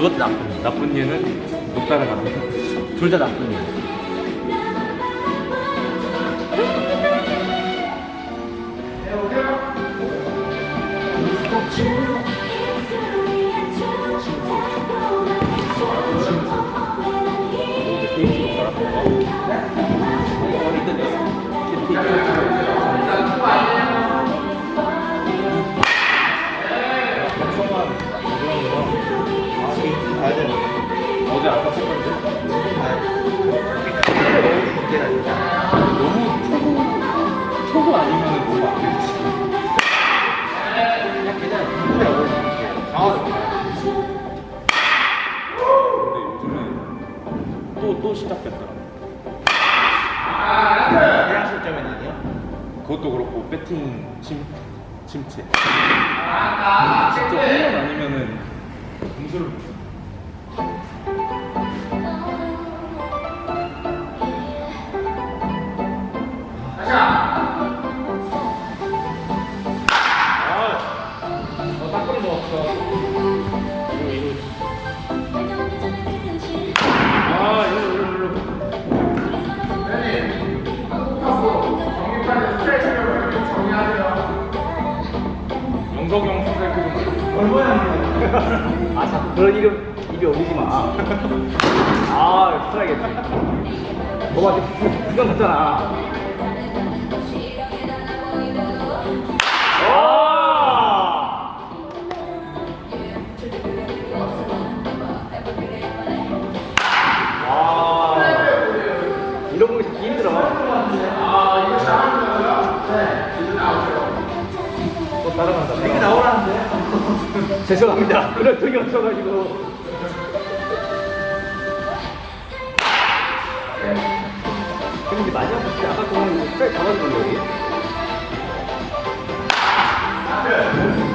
그것도 나쁜 나쁜 얘는 못 따라가는 둘다 나쁜 얘 어제 그것도 그렇고 배팅 침 침체 진짜 홈런 아니면은 점수를 못 줘. 그런 이름 입에 올리지 마. 아, 스트라이겠지. 너가 지금 부정 같잖아. 근데 마지막 부분 아까 그거는 스트라이크 잡아준 거지? 어,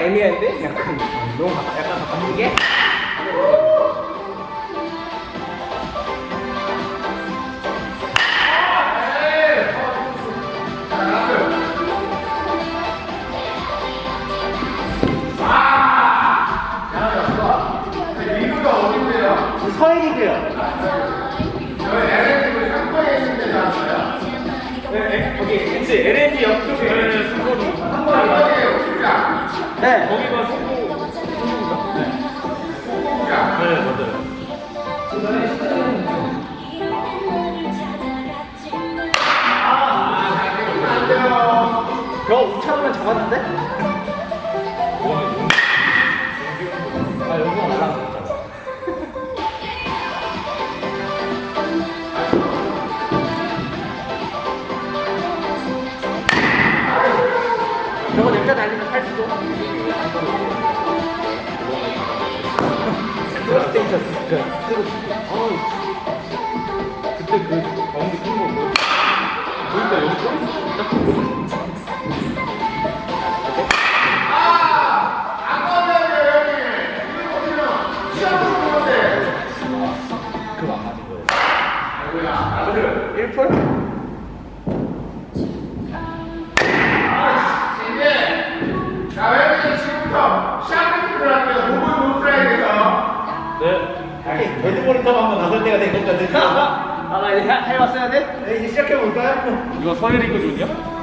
약간 애매한데? 약간 너무 가- 약간 더 감기게? 서해리그요. 네, 거기 그치 LNG 옆쪽에 상거리 네. 거기가 송도 네 맞아요 저 우차하면 잡았는데? 아? 이거 서해리그 존이야?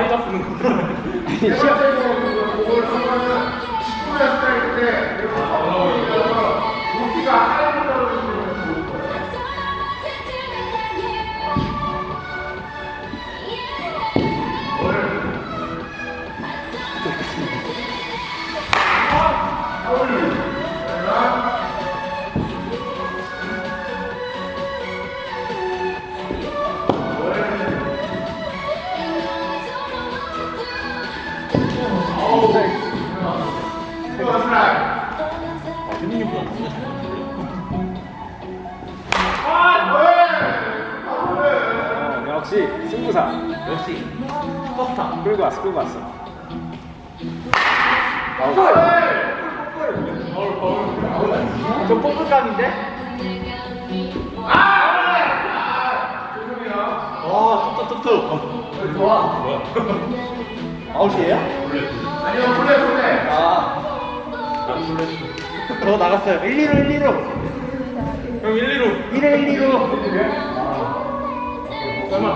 하이- 다 하이가 쓰는 거. 시합 그걸 하면은 축구야 스타일 때 이렇게 올라오면서 높이가 승부사. 역시 슈퍼스타. 끌고 왔어, 끌고 왔어. 아우. 저 뽀뽀감인데? 아, 툭툭툭툭. 좋아. 아웃이에요? 아니요 플레 플레. 아. 저 나갔어요. 1, 2로 1, 2로. 형 1, 2로. 1에 1, 2로. 설마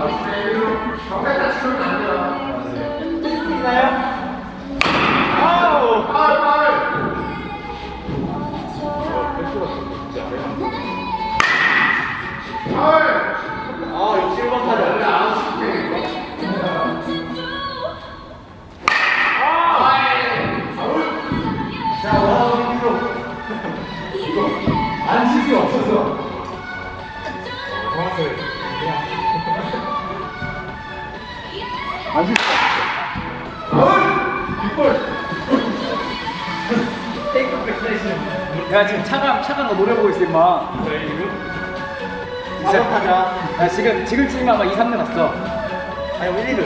없어. 야, 지금 차가, 차가 너 노래 보고 있어, 임마. 진짜 타자. 야, 지금, 지금 치면 아마 2, 3대 났어. 아니, 1, 1로.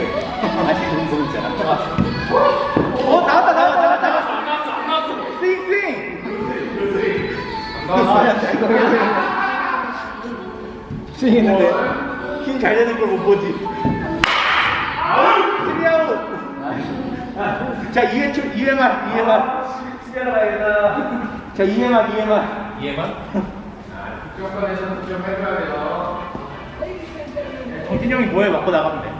아직 그런 보고 있잖아. 어, 나왔다, 나왔다, 나왔다. 안 나왔어, 안 나왔어. 스윙. 스윙 했는데 힘 잘 되는 걸 못 보지. 스리아웃. 자, 2회 초, 2회만, 2회만. 수비하러 가야겠다. 자, 2회만, 2회만. 이해만? 득점권에서 득점해줘야 돼요. 정진이 형이 뭐해 맞고 나가면 돼.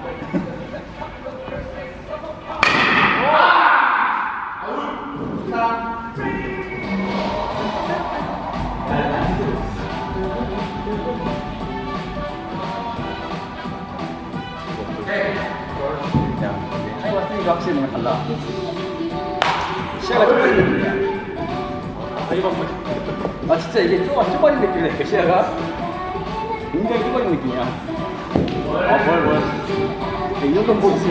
이게 좁아, 좁아진 느낌이야, 시야가. 굉장히 좁아진 느낌이야. 아, 뭘, 뭘. 야, 이 정도는 보이지.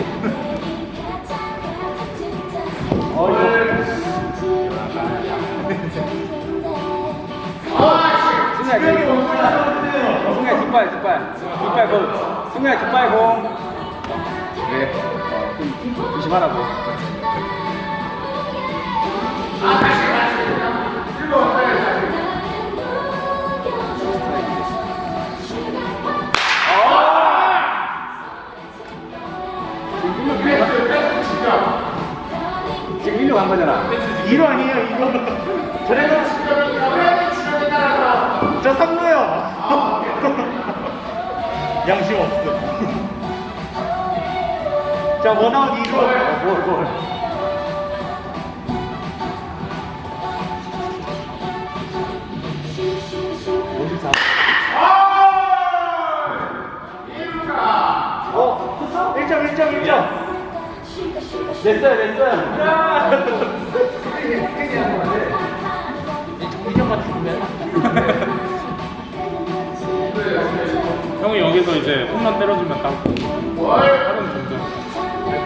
어, 이거. 승우야, 저기. 승우야, 뒷발, 뒷발. 뒷발 공. 승우야, 뒷발 공. 그래. 어, 좀 조심하라고. 자, 원아웃 2루. 어, 뭘, 뭘. 어, 1점, 1점, 1점. 됐어요, 됐어요. 야! 형이 여기서 이제 홈런 때려주면 딱 뭘?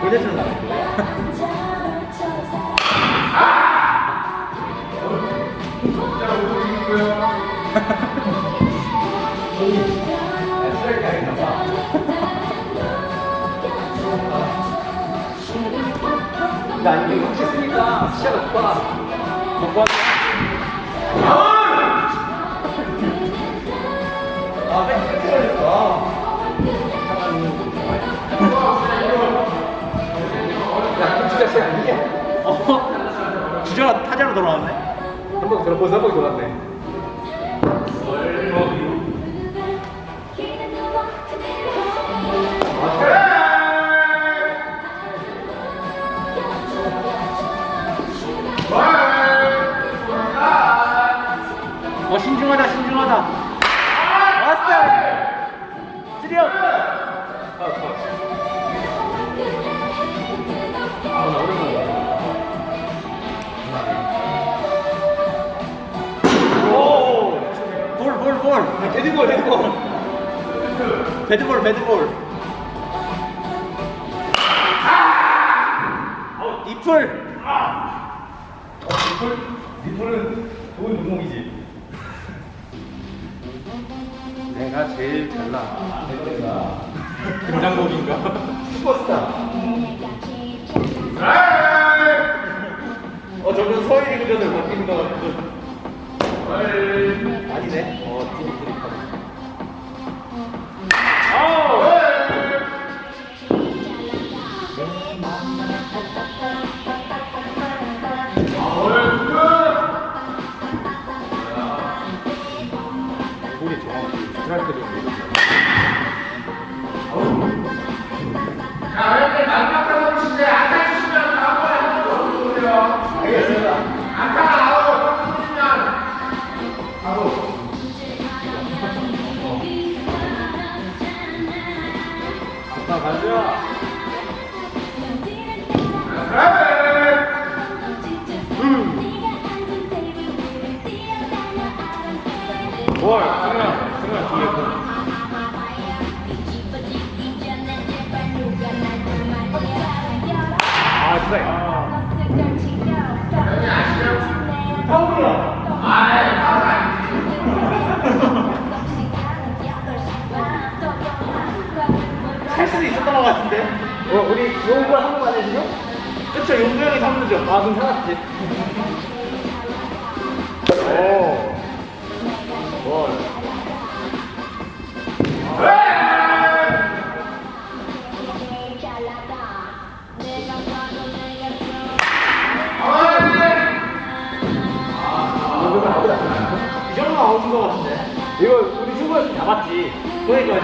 고대처럼 좁아. 못 봐. 아, 맨 끝에 걸렸어. 시야 아니야? 어? 주자가 타자로 돌아왔네? 한번 돌아, 벌써 한 바퀴 돌았네. 볼볼볼 데드볼 데드볼 배드볼 배드볼 어, 이풀 리플? 리플은 좋은 종목이지. 내가 제일 잘나 금장복인가? 슈퍼스타. 어 저건 서일이 그전에 바뀐 거 같은데 아니네. 어 찌릿찌릿하네 볼이 뭘 승현 승현 뒤에 거 아. 할 수도 있었던 것 같은데 어, 우리 용걸 한번 안 해주죠? 그쵸 용구 형이 3루죠 아 그럼 살았지 오. 이거 우리 충분히 잡았지. 그러니까 이